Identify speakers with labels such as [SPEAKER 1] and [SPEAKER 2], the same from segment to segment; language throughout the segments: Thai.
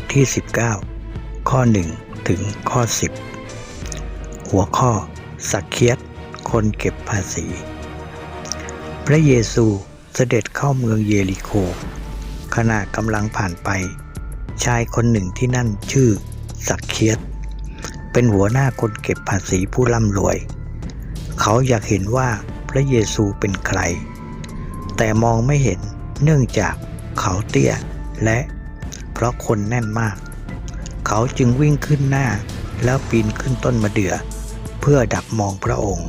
[SPEAKER 1] ทที่ 19 ข้อ 1 ถึงข้อ 10 หัวข้อ สักเคียตคนเก็บภาษี พระเยซูเสด็จเข้าเมืองเยริโค ขณะกำลังผ่านไป ชายคนหนึ่งที่นั่นชื่อ สักเคียตเป็นหัวหน้าคนเก็บภาษีผู้ร่ำรวย เขาอยากเห็นว่าพระเยซูเป็นใคร แต่มองไม่เห็นเนื่องจากเขาเตี้ยและ เพราะคนแน่นมาก เขาจึงวิ่งขึ้นหน้าแล้วปีนขึ้นต้นมะเดื่อ เพื่อดักมองพระองค์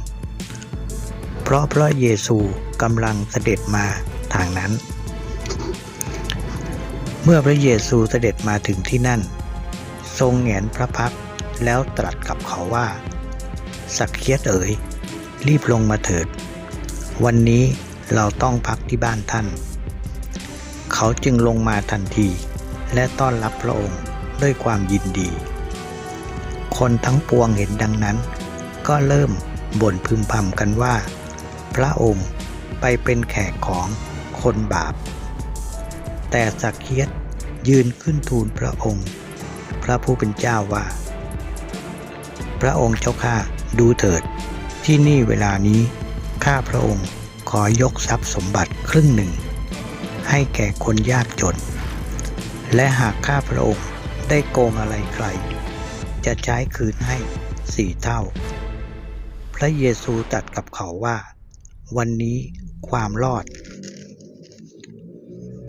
[SPEAKER 1] เพราะพระเยซูกำลังเสด็จมาทางนั้น เมื่อพระเยซูเสด็จมาถึงที่นั่น ทรงแหงนพระพักแล้วตรัสกับเขาว่า สักเคียดเอ๋ย รีบลงมาเถิด วันนี้เราต้องพักที่บ้านท่าน เขาจึงลงมาทันที และต้อนรับพระองค์ด้วยความยินดี คนทั้งปวงเห็นดังนั้น ก็เริ่มบ่นพึมพำกันว่า พระองค์ไปเป็นแขกของคนบาป แต่สักเคียดยืนขึ้นทูลพระองค์ พระผู้เป็นเจ้าว่า พระองค์เจ้าข้าดูเถิด ที่นี่เวลานี้ข้าพระองค์ขอยกทรัพย์สมบัติครึ่งหนึ่ง ให้แก่คนยากจน และหากข้าพระองค์ได้โกงอะไรใคร จะใช้คืนให้สี่เท่า พระเยซูตรัสกับเขาว่า วันนี้ความรอด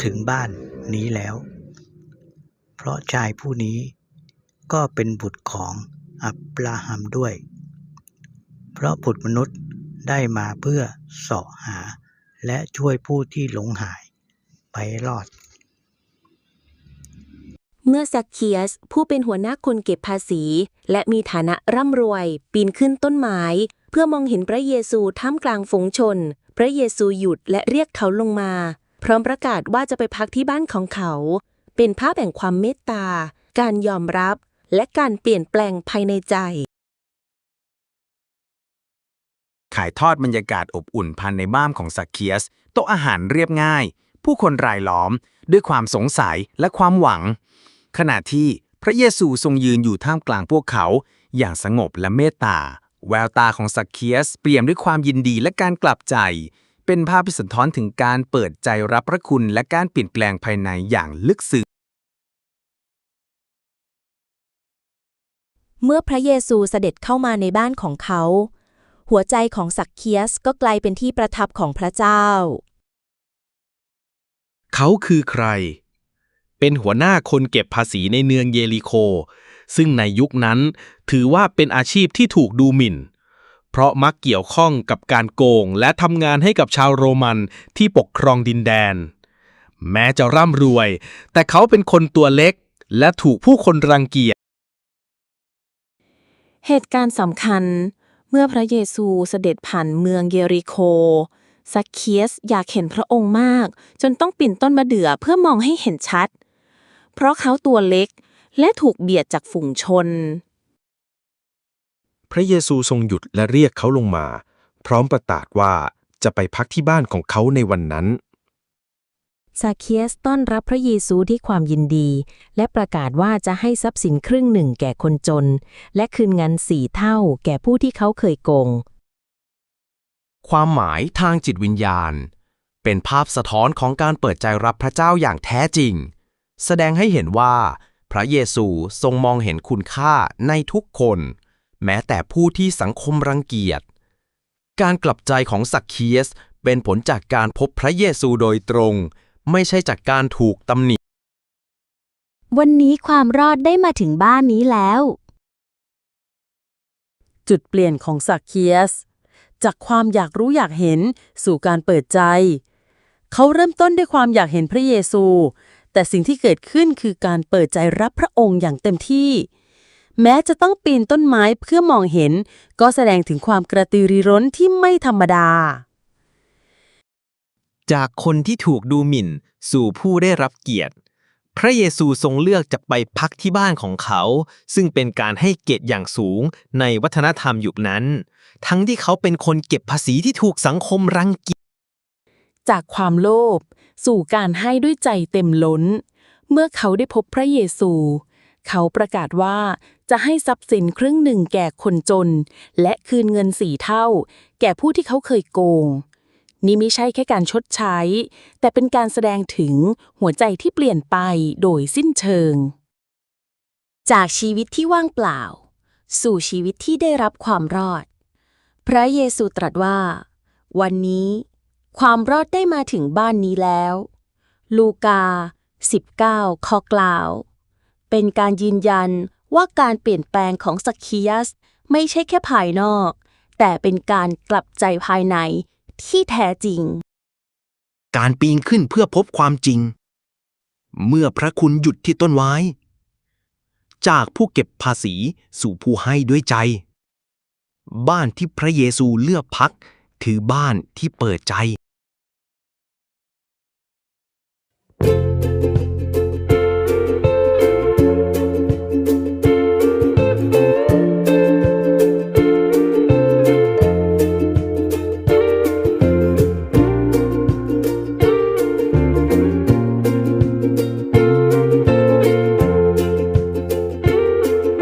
[SPEAKER 1] ถึงบ้านนี้แล้ว เพราะชายผู้นี้ก็เป็นบุตรของอับราฮัมด้วย เพราะบุตรมนุษย์ได้มาเพื่อเสาะหา และช่วยผู้ที่หลงหายไปรอด
[SPEAKER 2] เมื่อซักเคียส ผู้เป็นหัวหน้าคนเก็บภาษี และมีฐานะร่ำรวย ปีนขึ้นต้นไม้ เพื่อมองเห็นพระเยซูท่ามกลางฝูงชน พระเยซูหยุดและเรียกเขาลงมา พร้อมประกาศว่าจะไปพักที่บ้านของเขา เป็นภาพแห่งความเมตตา การยอมรับ และการเปลี่ยนแปลงภายในใจ
[SPEAKER 3] ขายทอดบรรยากาศอบอุ่นภายในบ้านของสักเคียสโต๊ะอาหารเรียบง่าย ผู้คนรายล้อม ด้วยความสงสัยและความหวัง ขณะที่พระเยซูทรงยืนอยู่ท่ามกลางพวกเขา อย่างสงบและเมตตา แววตาของสักเคียสเปี่ยมด้วยความยินดีและการกลับใจ เป็นภาพที่สะท้อนถึงการเปิดใจรับพระคุณและการเปลี่ยนแปลงภายในอย่างลึกซึ้ง
[SPEAKER 2] เมื่อพระเยซูเสด็จเข้ามาในบ้านของเขา หัวใจของสักเคียสก็กลายเป็นที่ประทับของพระเจ้า
[SPEAKER 4] เขาคือใคร เป็นหัวหน้าคนเก็บภาษีในเนืองเยริโค ซึ่งในยุคนั้นถือว่าเป็นอาชีพที่ถูกดูหมิ่น เพราะมักเกี่ยวข้องกับการโกงและทำงานให้กับชาวโรมันที่ปกครองดินแดน แม้จะร่ำรวย แต่เขาเป็นคนตัวเล็กและถูกผู้คนรังเกียจ
[SPEAKER 2] เหตุการณ์สำคัญเมื่อพระเยซูเสด็จผ่านเมืองเยริโคซักเคียสอยากเห็นพระองค์มาก จนต้องปีนต้นมะเดื่อเพื่อมองให้เห็นชัด เพราะเขาตัวเล็ก และถูกเบียดจากฝูงชน
[SPEAKER 4] พระเยซูทรงหยุดและเรียกเขาลงมา พร้อมประกาศว่าจะไปพักที่บ้านของเขาในวันนั้น
[SPEAKER 2] ซาเคียสต้อนรับพระเยซูด้วยความยินดี และประกาศว่าจะให้ทรัพย์สินครึ่งหนึ่งแก่คนจน และคืนเงินสี่เท่าแก่ผู้ที่เขาเคยโกง
[SPEAKER 5] ความหมายทางจิตวิญญาณ เป็นภาพสะท้อนของการเปิดใจรับพระเจ้าอย่างแท้จริง แสดงให้เห็นว่า พระเยซูทรงมองเห็นคุณค่าในทุกคน แม้แต่ผู้ที่สังคมรังเกียจ การกลับใจของสักเคียสเป็นผลจากการพบพระเยซูโดยตรง ไม่ใช่จากการถูกตำหนิ
[SPEAKER 2] วันนี้ความรอดได้มาถึงบ้านนี้แล้ว
[SPEAKER 6] จุดเปลี่ยนของสักเคียส จากความอยากรู้อยากเห็นสู่การเปิดใจ เขาเริ่มต้นด้วยความอยากเห็นพระเยซู แต่สิ่งที่เกิดขึ้นคือการเปิดใจรับพระองค์อย่างเต็มที่ แม้จะต้องปีนต้นไม้เพื่อมองเห็น ก็แสดงถึงความกระตือรือร้นที่ไม่ธรรมดา
[SPEAKER 3] จากคนที่ถูกดูหมิ่นสู่ผู้ได้รับเกียรติ พระเยซูทรงเลือกจะไปพักที่บ้านของเขา ซึ่งเป็นการให้เกียรติอย่างสูงในวัฒนธรรมยุคนั้น ทั้งที่เขาเป็นคนเก็บภาษีที่ถูกสังคมรังเกียจ
[SPEAKER 6] จากความโลภสู่การให้ด้วยใจเต็มล้น เมื่อเขาได้พบพระเยซู
[SPEAKER 7] เขาประกาศว่าจะให้ทรัพย์สินครึ่งหนึ่งแก่คนจน และคืนเงินสี่เท่า แก่ผู้ที่เขาเคยโกง นี่ไม่ใช่แค่การชดใช้ แต่เป็นการแสดงถึงหัวใจที่เปลี่ยนไปโดยสิ้นเชิง
[SPEAKER 2] จากชีวิตที่ว่างเปล่า สู่ชีวิตที่ได้รับความรอด พระเยซูตรัสว่า วันนี้ ความรอดได้มาถึงบ้านนี้แล้ว ลูกา 19 ข้อกล่าว เป็นการยืนยันว่าการเปลี่ยนแปลงของสักคียัส ไม่ใช่แค่ภายนอก แต่เป็นการกลับใจภายในที่แท้จริง
[SPEAKER 5] การปีนขึ้นเพื่อพบความจริง เมื่อพระคุณหยุดที่ต้นไม้ จากผู้เก็บภาษีสู่ผู้ให้ด้วยใจ บ้านที่พระเยซูเลือกพักคือบ้านที่เปิดใจ